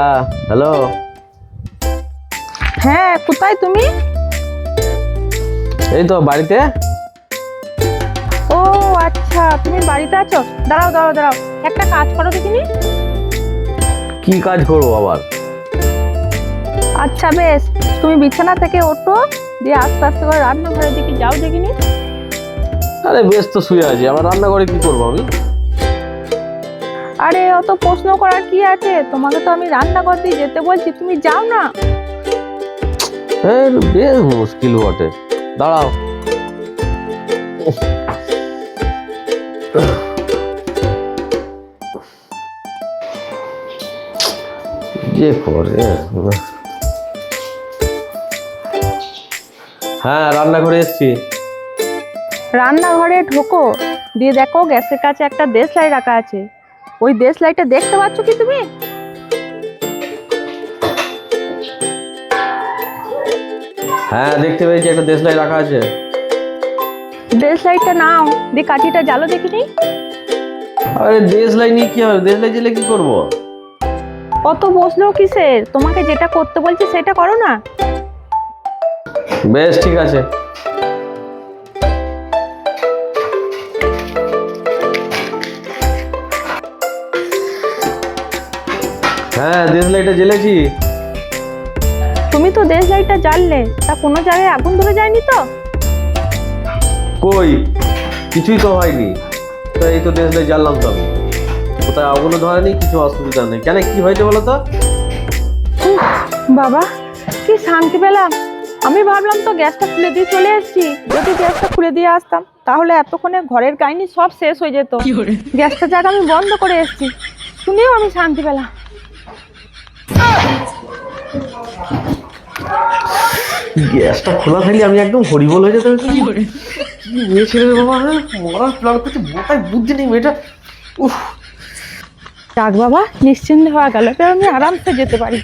হ্যাঁ হ্যালো। হ্যাঁ কোথায় তুমি? এই তো বাড়িতে। ও আচ্ছা তুমি বাড়িতে আছো? দাঁড়াও দাঁড়াও দাঁড়াও। একটা কাজ করো দেখিনি? কি কাজ করব আবার? আচ্ছা বেশ। তুমি বিছানা থেকে ওঠো দিয়ে আস্তে আস্তে করে রান্নাঘরের দিকে যাও দেখিনি? আরে বেশ তো শুয়ে আছি। আবার রান্নাঘরে কি করব আমি? আরে অত প্রশ্ন করার কি আছে? তোমাকে তো আমি রান্না করতে যেতে বলছি তুমি যাও না। হ্যাঁ বেশ মুশকিল বটে। দাঁড়াও। যে করে হ্যাঁ রান্না করে এসছি। রান্নাঘরে ঢোকো। দিয়ে দেখো গ্যাসের কাছে একটা দেশলাই রাখা আছে। ওই দেশলাইটা দেখতে পাচ্ছ কি তুমি? হ্যাঁ দেখতে পেয়েছি একটা দেশ লাইট রাখা আছে। দেশ লাইটটা নাও দিয়ে কাঠিটা জ্বালো দেখিনি? আরে দেশলাই নিয়ে কি হবে? দেশ লাইট জেলে কি করব? অত বসল কিসের? তোমাকে যেটা করতে বলছি সেটা করো না। বেশ ঠিক আছে। হ্যাঁ দেশলাইটা জ্বেলেছি। তুমি তো দেশলাইটা জ্বাললে তা কোনো জায়গায় আগুন ধরে যায়নি তো? কই? কিছুই তো হয়নি। তো এই তো দেশলাই জ্বাললাম তো আমি। কোথায় আগুনও ধরেনি কিছু অসুবিধা নেই। কেন কি হয়েছে বলো তো? বাবা কি শান্তি পেলাম। আমি ভাবলাম তো গ্যাসটা খুলে দিয়ে চলে এসেছি। যদি গ্যাসটা খুলে দিয়ে আসতাম তাহলে এতক্ষণে ঘরের কাহিনী সব শেষ হয়ে যেত। গ্যাসটা যাক আমি বন্ধ করে এসেছি। শুনেও আমি শান্তি পেলাম। গ্যাসটা খোলা থাকলে আমি একদম হরিবল হয়ে যেতাম। কি মেয়ে ছেলে বাবা মরার প্ল্যান করছে মাথায় বুদ্ধি নেই মেয়েটা। উফ। ডাক বাবা নিশ্চিন্ত হওয়া গেল আমি আরামসে যেতে পারি।